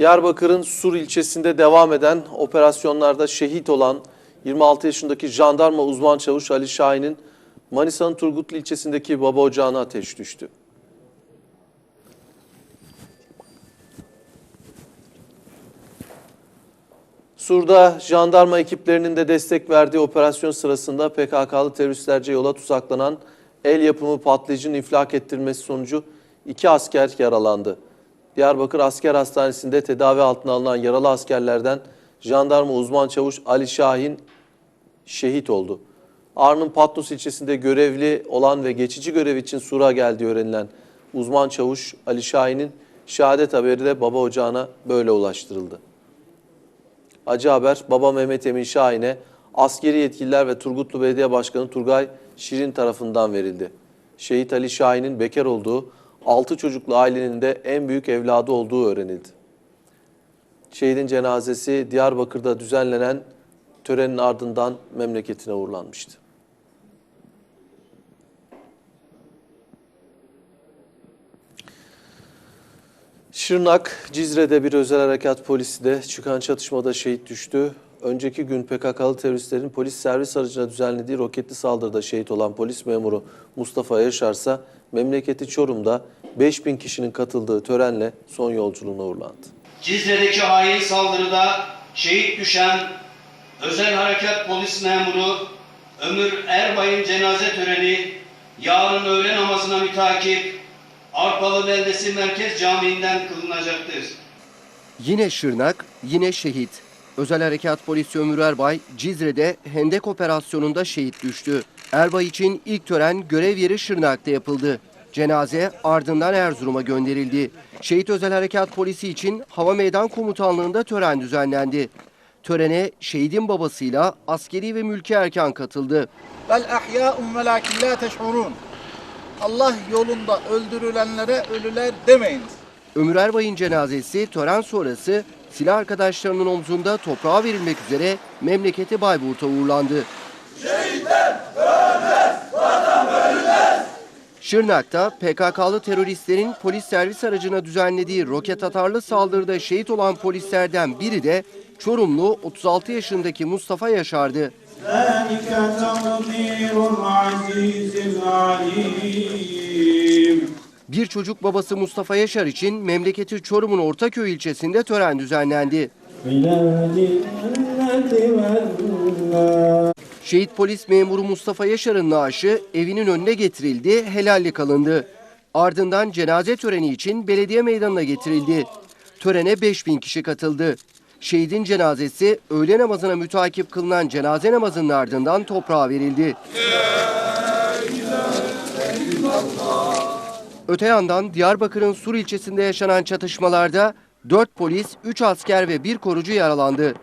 Diyarbakır'ın Sur ilçesinde devam eden operasyonlarda şehit olan 26 yaşındaki jandarma uzman çavuş Ali Şahin'in Manisa'nın Turgutlu ilçesindeki baba ocağına ateş düştü. Sur'da jandarma ekiplerinin de destek verdiği operasyon sırasında PKK'lı teröristlerce yola tuzaklanan el yapımı patlayıcının infilak ettirmesi sonucu iki asker yaralandı. Diyarbakır Asker Hastanesi'nde tedavi altına alınan yaralı askerlerden jandarma uzman çavuş Ali Şahin şehit oldu. Ağrı'nın Patnos ilçesinde görevli olan ve geçici görev için Sur'a geldiği öğrenilen uzman çavuş Ali Şahin'in şehadet haberi de baba ocağına böyle ulaştırıldı. Acı haber baba Mehmet Emin Şahin'e askeri yetkililer ve Turgutlu Belediye Başkanı Turgay Şirin tarafından verildi. Şehit Ali Şahin'in bekar olduğu 6 çocuklu ailenin de en büyük evladı olduğu öğrenildi. Şehidin cenazesi Diyarbakır'da düzenlenen törenin ardından memleketine uğurlanmıştı. Şırnak, Cizre'de bir özel harekat polisi de çıkan çatışmada şehit düştü. Önceki gün PKK'lı teröristlerin polis servis aracına düzenlediği roketli saldırıda şehit olan polis memuru Mustafa Yaşar ise memleketi Çorum'da 5000 kişinin katıldığı törenle son yolculuğuna uğurlandı. Cizre'deki hain saldırıda şehit düşen özel harekat polis memuru Ömür Erbay'ın cenaze töreni yarın öğle namazına mütakip Arpalı Beldesi Merkez Camii'nden kılınacaktır. Yine Şırnak, yine şehit. Özel Harekat Polisi Ömür Erbay, Cizre'de Hendek Operasyonu'nda şehit düştü. Erbay için ilk tören görev yeri Şırnak'ta yapıldı. Cenaze ardından Erzurum'a gönderildi. Şehit Özel Harekat Polisi için Hava Meydan Komutanlığı'nda tören düzenlendi. Törene şehidin babasıyla askeri ve mülki erkan katıldı. Allah yolunda öldürülenlere ölüler demeyiniz. Ömür Erbay'ın cenazesi tören sonrası silah arkadaşlarının omzunda toprağa verilmek üzere memleketi Bayburt'a uğurlandı. Şırnak'ta PKK'lı teröristlerin polis servis aracına düzenlediği roket atarlı saldırıda şehit olan polislerden biri de Çorumlu 36 yaşındaki Mustafa Yaşar'dı. Bir çocuk babası Mustafa Yaşar için memleketi Çorum'un Ortaköy ilçesinde tören düzenlendi. Şehit polis memuru Mustafa Yaşar'ın naaşı evinin önüne getirildi, helallik alındı. Ardından cenaze töreni için belediye meydanına getirildi. Törene 5000 kişi katıldı. Şehidin cenazesi öğle namazına mütakip kılınan cenaze namazının ardından toprağa verildi. Öte yandan Diyarbakır'ın Sur ilçesinde yaşanan çatışmalarda 4 polis, 3 asker ve 1 korucu yaralandı.